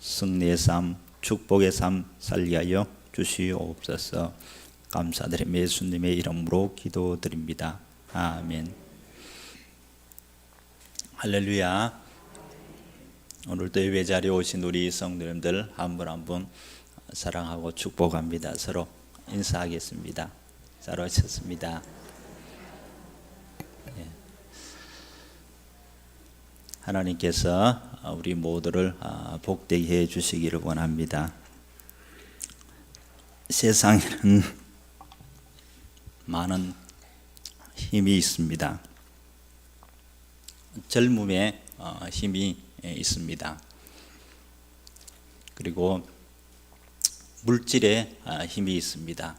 승리의 삶, 축복의 삶 살게 하여 주시옵소서. 감사드리며 예수님의 이름으로 기도드립니다. 아멘. 할렐루야. 오늘도 예배 자리에 오신 우리 성도님들 한 분 한 분 사랑하고 축복합니다. 서로 인사하겠습니다. 잘 오셨습니다. 하나님께서 우리 모두를 아, 복되게 해 주시기를 원합니다. 세상에는 많은 힘이 있습니다. 젊음에 어, 힘이 있습니다. 그리고 물질에 아, 힘이 있습니다.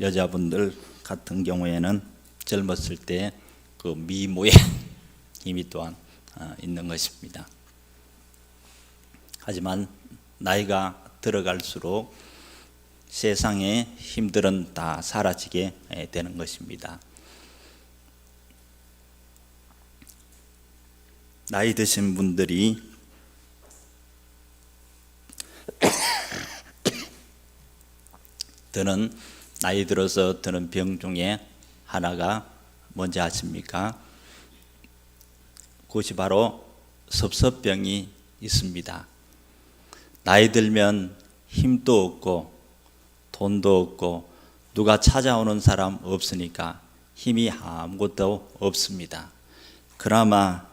여자분들 같은 경우에는 젊었을 때 그 미모에 힘이 또한 아, 있는 것입니다. 하지만 나이가 들어갈수록 세상의 힘들은 다 사라지게 되는 것입니다. 나이 드신 분들이 드는 나이 들어서 드는 병 중에 하나가 뭔지 아십니까? 그것이 바로 섭섭병이 있습니다. 나이 들면 힘도 없고 돈도 없고 누가 찾아오는 사람 없으니까 힘이 아무것도 없습니다. 그나마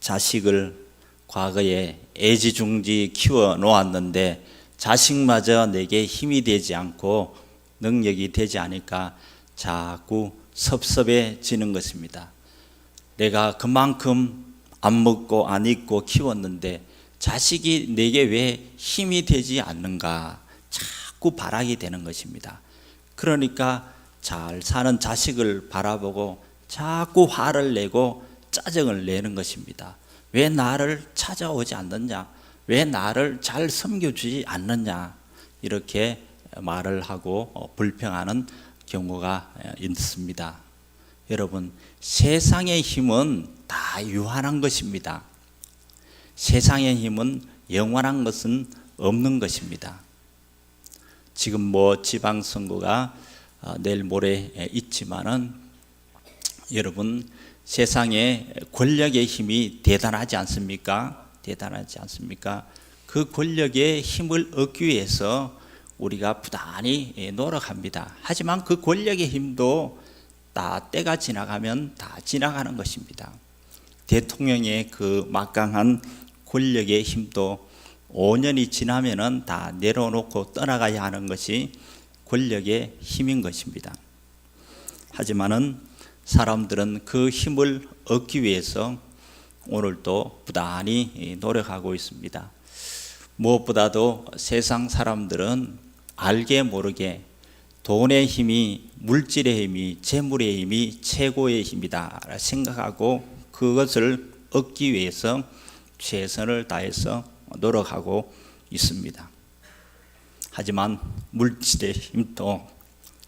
자식을 과거에 애지중지 키워 놓았는데 자식마저 내게 힘이 되지 않고 능력이 되지 않으니까 자꾸 섭섭해지는 것입니다. 내가 그만큼 안 먹고 안 입고 키웠는데 자식이 내게 왜 힘이 되지 않는가 자꾸 바라게 되는 것입니다. 그러니까 잘 사는 자식을 바라보고 자꾸 화를 내고 짜증을 내는 것입니다. 왜 나를 찾아오지 않느냐? 왜 나를 잘 섬겨주지 않느냐? 이렇게 말을 하고 어, 불평하는 경우가 있습니다. 여러분, 세상의 힘은 다 유한한 것입니다. 세상의 힘은 영원한 것은 없는 것입니다. 지금 뭐 지방선거가 어, 내일 모레 있지만은 여러분 세상에 권력의 힘이 대단하지 않습니까? 대단하지 않습니까? 그 권력의 힘을 얻기 위해서 우리가 부단히 노력합니다. 하지만 그 권력의 힘도 다 때가 지나가면 다 지나가는 것입니다. 대통령의 그 막강한 권력의 힘도 5년이 지나면은 다 내려놓고 떠나가야 하는 것이 권력의 힘인 것입니다. 하지만은 사람들은 그 힘을 얻기 위해서 오늘도 부단히 노력하고 있습니다. 무엇보다도 세상 사람들은 알게 모르게 돈의 힘이 물질의 힘이 재물의 힘이 최고의 힘이다 생각하고 그것을 얻기 위해서 최선을 다해서 노력하고 있습니다. 하지만 물질의 힘도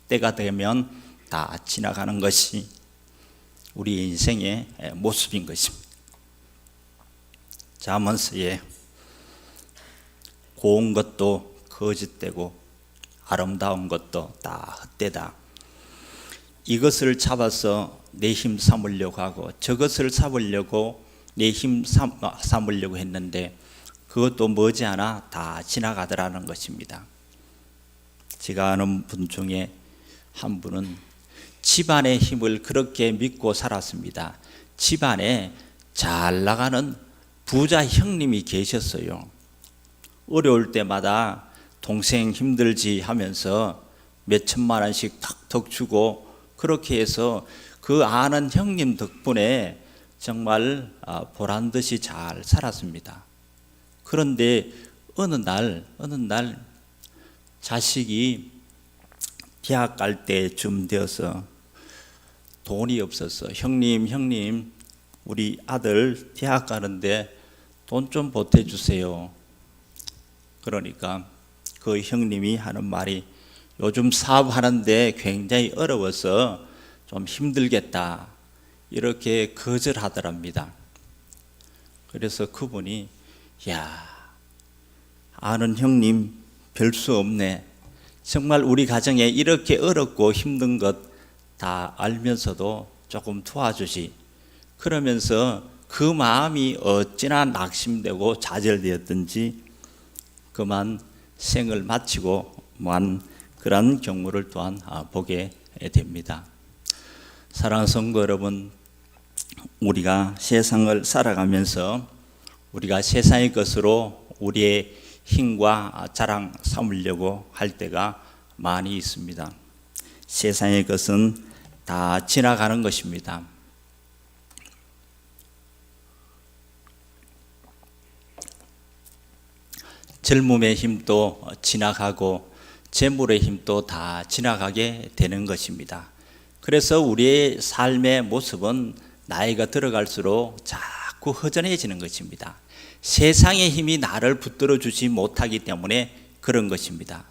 때가 되면 다 지나가는 것이 우리 인생의 모습인 것입니다. 자문서에 고운 것도 거짓되고 아름다운 것도 다 헛되다. 이것을 잡아서 내 힘 삼으려고 하고 저것을 삼으려고 내 힘 삼으려고 했는데 그것도 머지않아 다 지나가더라는 것입니다. 제가 아는 분 중에 한 분은 집안의 힘을 그렇게 믿고 살았습니다. 집안에 잘 나가는 부자 형님이 계셨어요. 어려울 때마다 동생 힘들지 하면서 몇 천만 원씩 탁탁 주고 그렇게 해서 그 아는 형님 덕분에 정말 아, 보란 듯이 잘 살았습니다. 그런데 어느 날 어느 날 자식이 대학 갈 때쯤 되어서 돈이 없어서 형님 형님 우리 아들 대학 가는데 돈 좀 보태주세요. 그러니까 그 형님이 하는 말이 요즘 사업하는데 굉장히 어려워서 좀 힘들겠다. 이렇게 거절하더랍니다. 그래서 그분이 야, 아는 형님 별 수 없네. 정말 우리 가정에 이렇게 어렵고 힘든 것 다 알면서도 조금 도와주시. 그러면서 그 마음이 어찌나 낙심되고 좌절되었든지 그만 생을 마치고 만 그런 경우를 또한 아, 보게 됩니다. 사랑하는 성도 여러분, 우리가 세상을 살아가면서 우리가 세상의 것으로 우리의 힘과 자랑 삼으려고 할 때가 많이 있습니다. 세상의 것은 다 지나가는 것입니다. 젊음의 힘도 지나가고 재물의 힘도 다 지나가게 되는 것입니다. 그래서 우리의 삶의 모습은 나이가 들어갈수록 자꾸 허전해지는 것입니다. 세상의 힘이 나를 붙들어 주지 못하기 때문에 그런 것입니다.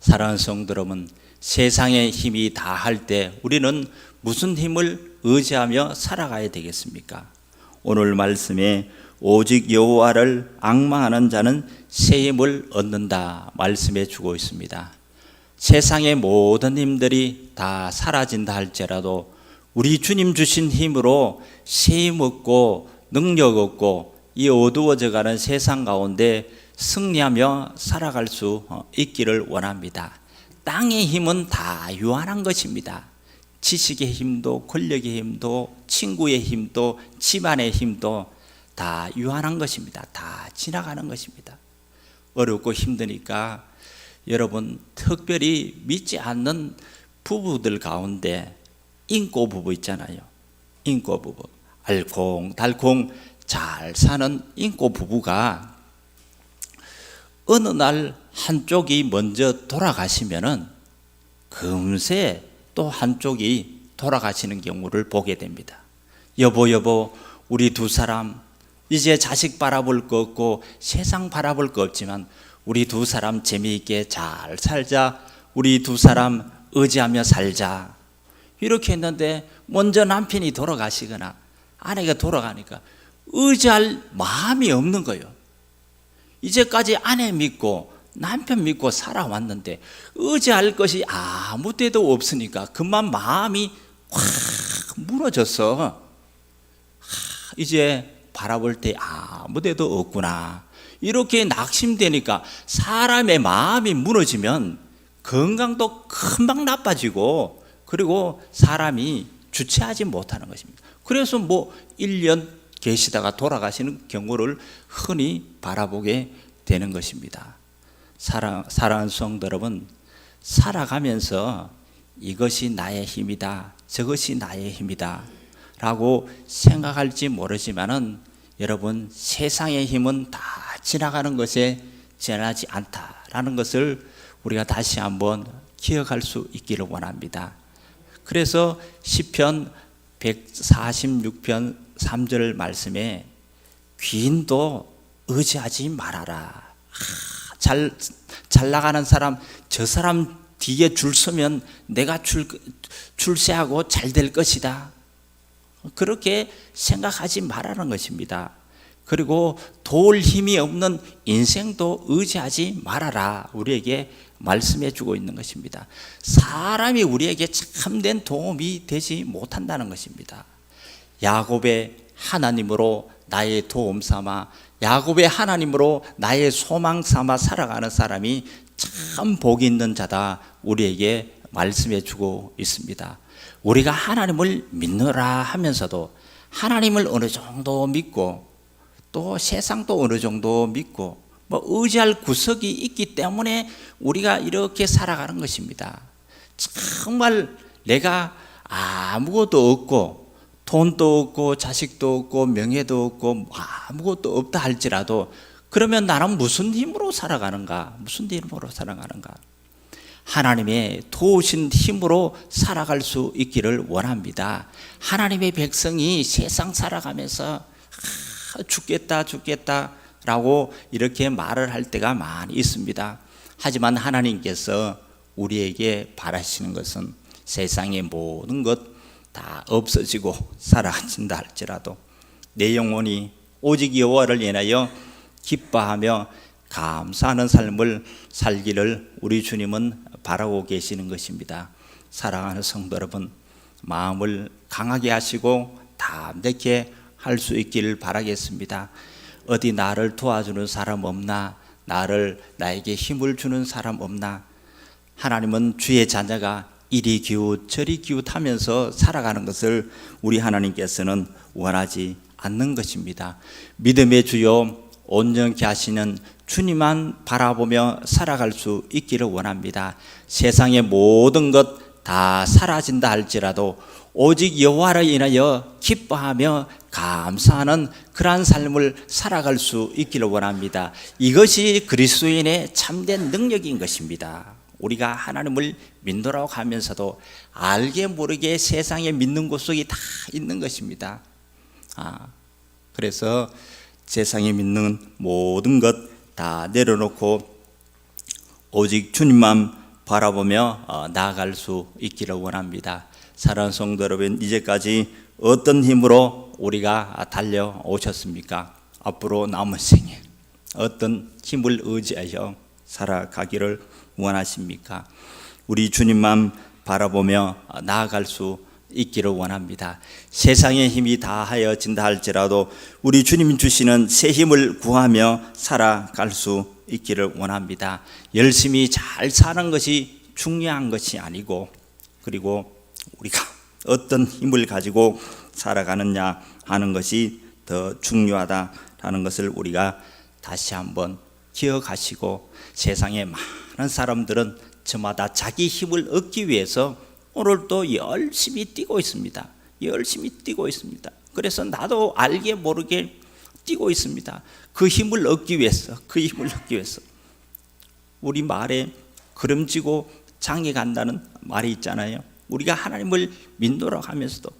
사랑하는 성도 여러분, 세상의 힘이 다 할 때 우리는 무슨 힘을 의지하며 살아가야 되겠습니까? 오늘 말씀에 오직 여호와를 악망하는 자는 새 힘을 얻는다 말씀해 주고 있습니다. 세상의 모든 힘들이 다 사라진다 할지라도 우리 주님 주신 힘으로 새힘 얻고 능력 얻고 이 어두워져 가는 세상 가운데 승리하며 살아갈 수 있기를 원합니다. 땅의 힘은 다 유한한 것입니다. 지식의 힘도 권력의 힘도 친구의 힘도 집안의 힘도 다 유한한 것입니다. 다 지나가는 것입니다. 어렵고 힘드니까 여러분 특별히 믿지 않는 부부들 가운데 인고 부부 있잖아요. 인고 부부. 알콩달콩 잘 사는 인고 부부가 어느 날 한쪽이 먼저 돌아가시면은 금세 또 한쪽이 돌아가시는 경우를 보게 됩니다. 여보 여보 우리 두 사람 이제 자식 바라볼 거 없고 세상 바라볼 거 없지만 우리 두 사람 재미있게 잘 살자. 우리 두 사람 의지하며 살자. 이렇게 했는데 먼저 남편이 돌아가시거나 아내가 돌아가니까 의지할 마음이 없는 거예요. 이제까지 아내 믿고 남편 믿고 살아왔는데 의지할 것이 아무 데도 없으니까 그만 마음이 확 무너져서 이제 바라볼 때 아무 데도 없구나. 이렇게 낙심되니까 사람의 마음이 무너지면 건강도 금방 나빠지고 그리고 사람이 주체하지 못하는 것입니다. 그래서 뭐 1년 계시다가 돌아가시는 경우를 흔히 바라보게 되는 것입니다. 사랑, 사랑하는 성도 여러분, 살아가면서 이것이 나의 힘이다, 저것이 나의 힘이다, 라고 생각할지 모르지만은 여러분, 세상의 힘은 다 지나가는 것에 지나지 않다라는 것을 우리가 다시 한번 기억할 수 있기를 원합니다. 그래서 시편 146편 3절 말씀에 귀인도 의지하지 말아라. 잘, 잘 나가는 사람, 저 사람 뒤에 줄 서면 내가 출, 출세하고 잘 될 것이다. 그렇게 생각하지 말라는 것입니다. 그리고 도울 힘이 없는 인생도 의지하지 말아라. 우리에게 말씀해 주고 있는 것입니다. 사람이 우리에게 참된 도움이 되지 못한다는 것입니다. 야곱의 하나님으로 나의 도움 삼아 야곱의 하나님으로 나의 소망 삼아 살아가는 사람이 참 복이 있는 자다 우리에게 말씀해 주고 있습니다. 우리가 하나님을 믿느라 하면서도 하나님을 어느 정도 믿고 또 세상도 어느 정도 믿고 뭐 의지할 구석이 있기 때문에 우리가 이렇게 살아가는 것입니다. 정말 내가 아무것도 없고 돈도 없고 자식도 없고 명예도 없고 아무것도 없다 할지라도 그러면 나는 무슨 힘으로 살아가는가? 무슨 힘으로 살아가는가? 하나님의 도우신 힘으로 살아갈 수 있기를 원합니다. 하나님의 백성이 세상 살아가면서 죽겠다, 죽겠다라고 이렇게 말을 할 때가 많이 있습니다. 하지만 하나님께서 우리에게 바라시는 것은 세상의 모든 것 다 없어지고 사라진다 할지라도 내 영혼이 오직 여호와를 인하여 기뻐하며 감사하는 삶을 살기를 우리 주님은 바라고 계시는 것입니다. 사랑하는 성도 여러분, 마음을 강하게 하시고 담대케 할 수 있기를 바라겠습니다. 어디 나를 도와주는 사람 없나? 나를 나에게 힘을 주는 사람 없나? 하나님은 주의 자녀가 이리 기웃 저리 기웃하면서 살아가는 것을 우리 하나님께서는 원하지 않는 것입니다. 믿음의 주요 온전케 하시는 주님만 바라보며 살아갈 수 있기를 원합니다. 세상의 모든 것 다 사라진다 할지라도 오직 여호와를 인하여 기뻐하며 감사하는 그러한 삶을 살아갈 수 있기를 원합니다. 이것이 그리스도인의 참된 능력인 것입니다. 우리가 하나님을 믿노라고 하면서도 알게 모르게 세상에 믿는 곳 속에 다 있는 것입니다. 아, 그래서 세상에 믿는 모든 것 다 내려놓고 오직 주님만 바라보며 어, 나아갈 수 있기를 원합니다. 사랑하는 성도 여러분, 이제까지 어떤 힘으로 우리가 달려오셨습니까? 앞으로 남은 생에 어떤 힘을 의지하여 살아가기를 원하십니까? 우리 주님만 바라보며 나아갈 수 있기를 원합니다. 세상의 힘이 다 하여진다 할지라도 우리 주님 주시는 새 힘을 구하며 살아갈 수 있기를 원합니다. 열심히 잘 사는 것이 중요한 것이 아니고 그리고 우리가 어떤 힘을 가지고 살아가느냐 하는 것이 더 중요하다라는 것을 우리가 다시 한번 기억하시고 세상의 많은 사람들은 저마다 자기 힘을 얻기 위해서 오늘도 열심히 뛰고 있습니다. 열심히 뛰고 있습니다. 그래서 나도 알게 모르게 뛰고 있습니다. 그 힘을 얻기 위해서, 그 힘을 얻기 위해서. 우리 말에 그름지고 장에 간다는 말이 있잖아요. 우리가 하나님을 믿노라고 하면서도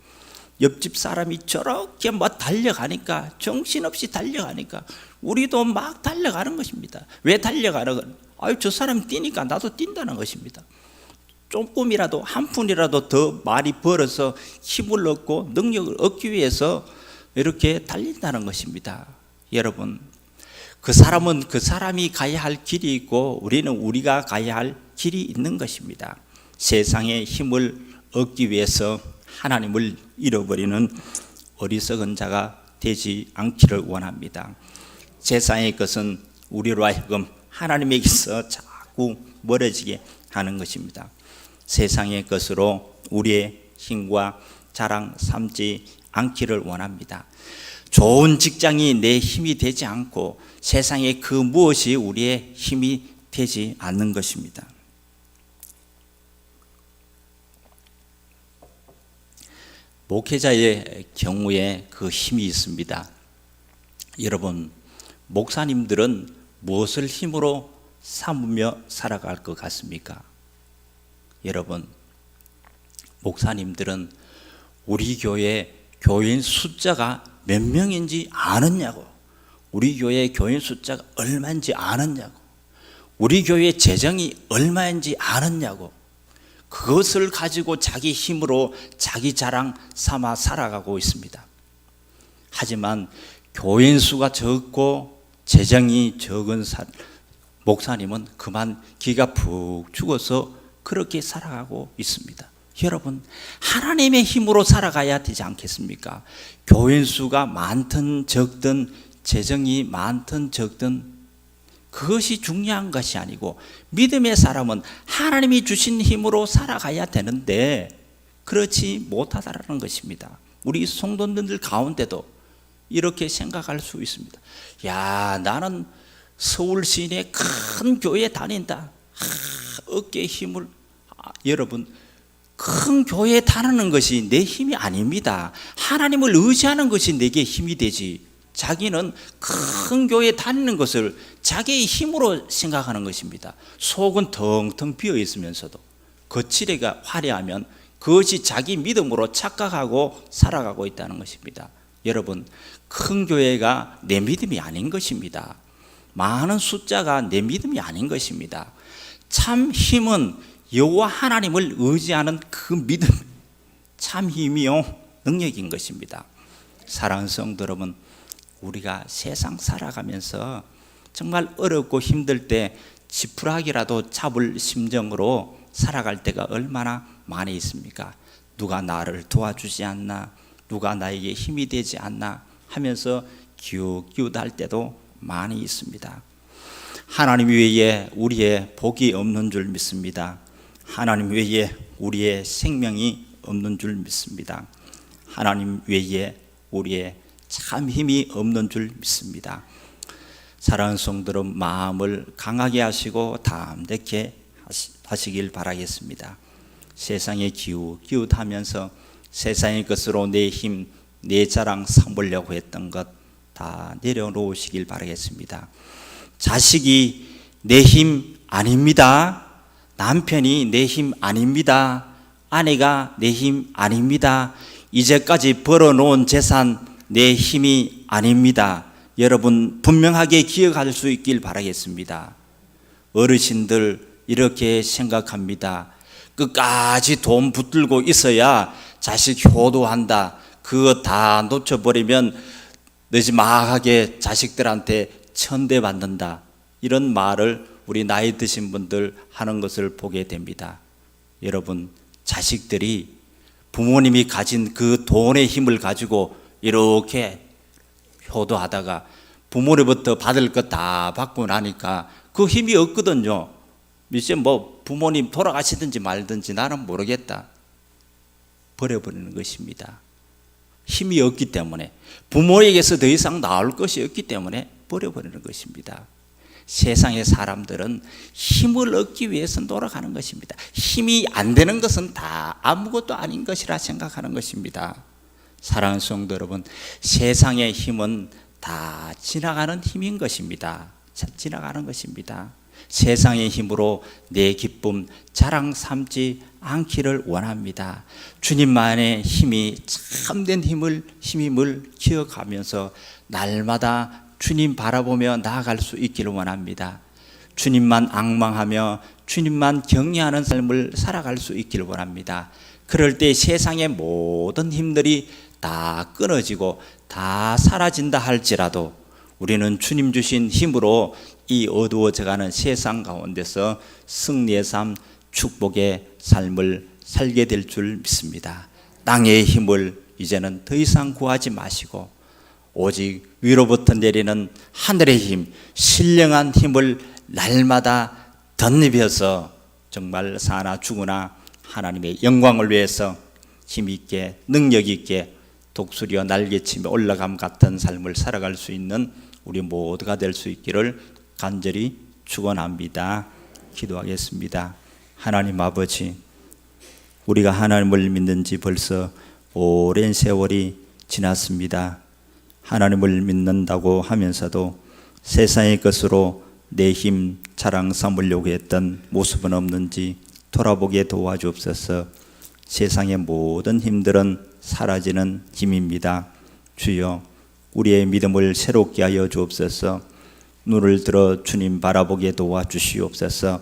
옆집 사람이 저렇게 막 달려가니까 정신없이 달려가니까 우리도 막 달려가는 것입니다. 왜 달려가는 건? 아유 저 사람 뛰니까 나도 뛴다는 것입니다. 조금이라도 한 푼이라도 더 많이 벌어서 힘을 얻고 능력을 얻기 위해서 이렇게 달린다는 것입니다. 여러분, 그 사람은 그 사람이 가야 할 길이 있고 우리는 우리가 가야 할 길이 있는 것입니다. 세상의 힘을 얻기 위해서 하나님을 잃어버리는 어리석은 자가 되지 않기를 원합니다. 세상의 것은 우리로 하여금 하나님에게서 자꾸 멀어지게 하는 것입니다. 세상의 것으로 우리의 힘과 자랑 삼지 않기를 원합니다. 좋은 직장이 내 힘이 되지 않고 세상의 그 무엇이 우리의 힘이 되지 않는 것입니다. 목회자의 경우에 그 힘이 있습니다. 여러분, 목사님들은 무엇을 힘으로 삼으며 살아갈 것 같습니까? 여러분, 목사님들은 우리 교회 교인 숫자가 몇 명인지 아느냐고, 우리 교회 교인 숫자가 얼마인지 아느냐고, 우리 교회 재정이 얼마인지 아느냐고, 그것을 가지고 자기 힘으로 자기 자랑 삼아 살아가고 있습니다. 하지만 교인 수가 적고 재정이 적은 사, 목사님은 그만 기가 푹 죽어서 그렇게 살아가고 있습니다. 여러분, 하나님의 힘으로 살아가야 되지 않겠습니까? 교인 수가 많든 적든 재정이 많든 적든 그것이 중요한 것이 아니고 믿음의 사람은 하나님이 주신 힘으로 살아가야 되는데 그렇지 못하다라는 것입니다. 우리 성도님들 가운데도 이렇게 생각할 수 있습니다. 야, 나는 서울 시내 큰 교회 다닌다. 하, 어깨에 힘을 아, 여러분 큰 교회에 다니는 것이 내 힘이 아닙니다. 하나님을 의지하는 것이 내게 힘이 되지. 자기는 큰 교회에 다니는 것을 자기의 힘으로 생각하는 것입니다. 속은 텅텅 비어 있으면서도 거칠애가 화려하면 그것이 자기 믿음으로 착각하고 살아가고 있다는 것입니다. 여러분, 큰 교회가 내 믿음이 아닌 것입니다. 많은 숫자가 내 믿음이 아닌 것입니다. 참 힘은 여호와 하나님을 의지하는 그 믿음, 참 힘이요 능력인 것입니다. 사랑하는 성도 여러분, 우리가 세상 살아가면서 정말 어렵고 힘들 때 지푸라기라도 잡을 심정으로 살아갈 때가 얼마나 많이 있습니까? 누가 나를 도와주지 않나? 누가 나에게 힘이 되지 않나? 하면서 기웃기웃할 때도 많이 있습니다. 하나님 외에 우리의 복이 없는 줄 믿습니다. 하나님 외에 우리의 생명이 없는 줄 믿습니다. 하나님 외에 우리의 참 힘이 없는 줄 믿습니다. 사랑하는 성들은 마음을 강하게 하시고 담대케 하시길 바라겠습니다. 세상에 기우 기웃하면서 세상의 것으로 내 힘, 내 자랑 삼으려고 했던 것 다 내려놓으시길 바라겠습니다. 자식이 내 힘 아닙니다. 남편이 내 힘 아닙니다. 아내가 내 힘 아닙니다. 이제까지 벌어놓은 재산 내 힘이 아닙니다. 여러분 분명하게 기억할 수 있길 바라겠습니다. 어르신들 이렇게 생각합니다. 끝까지 돈 붙들고 있어야 자식 효도한다. 그거 다 놓쳐버리면 늦지막하게 자식들한테 천대받는다. 이런 말을 우리 나이 드신 분들 하는 것을 보게 됩니다. 여러분, 자식들이 부모님이 가진 그 돈의 힘을 가지고 이렇게 효도하다가 부모로부터 받을 것 다 받고 나니까 그 힘이 없거든요. 이제 뭐 부모님 돌아가시든지 말든지 나는 모르겠다. 버려버리는 것입니다. 힘이 없기 때문에 부모에게서 더 이상 나올 것이 없기 때문에 버려버리는 것입니다. 세상의 사람들은 힘을 얻기 위해서 노력하는 것입니다. 힘이 안 되는 것은 다 아무것도 아닌 것이라 생각하는 것입니다. 사랑하는 성도 여러분, 세상의 힘은 다 지나가는 힘인 것입니다. 지나가는 것입니다. 세상의 힘으로 내 기쁨 자랑 삼지 않기를 원합니다. 주님만의 힘이 참된 힘을 힘임을 기억하면서 날마다 주님 바라보며 나아갈 수 있기를 원합니다. 주님만 악망하며 주님만 경외하는 삶을 살아갈 수 있기를 원합니다. 그럴 때 세상의 모든 힘들이 다 끊어지고 다 사라진다 할지라도 우리는 주님 주신 힘으로 이 어두워져가는 세상 가운데서 승리의 삶, 축복의 삶을 살게 될 줄 믿습니다. 땅의 힘을 이제는 더 이상 구하지 마시고 오직 위로부터 내리는 하늘의 힘, 신령한 힘을 날마다 덧입혀서 정말 사나 죽으나 하나님의 영광을 위해서 힘 있게 능력 있게 독수리와 날개치며 올라감 같은 삶을 살아갈 수 있는 우리 모두가 될 수 있기를 간절히 축원합니다. 기도하겠습니다. 하나님 아버지, 우리가 하나님을 믿는 지 벌써 오랜 세월이 지났습니다. 하나님을 믿는다고 하면서도 세상의 것으로 내 힘 자랑 삼으려고 했던 모습은 없는지 돌아보게 도와주옵소서. 세상의 모든 힘들은 사라지는 힘입니다. 주여, 우리의 믿음을 새롭게 하여 주옵소서. 눈을 들어 주님 바라보게 도와주시옵소서.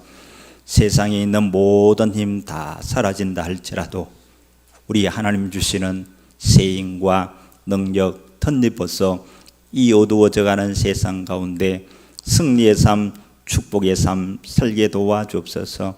세상에 있는 모든 힘 다 사라진다 할지라도 우리 하나님 주시는 세임과 능력 덧입어서 이 어두워져가는 세상 가운데 승리의 삶, 축복의 삶 살게 도와주옵소서.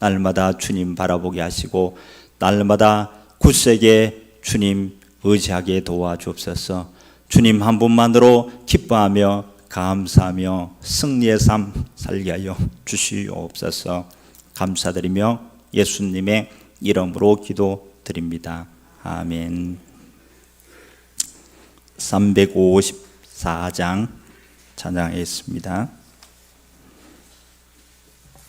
날마다 주님 바라보게 하시고 날마다 굳세게 주님 의지하게 도와주옵소서. 주님 한 분만으로 기뻐하며 감사하며 승리의 삶 살게 하여 주시옵소서. 감사드리며 예수님의 이름으로 기도드립니다. 아멘. 354장 찬양했습니다.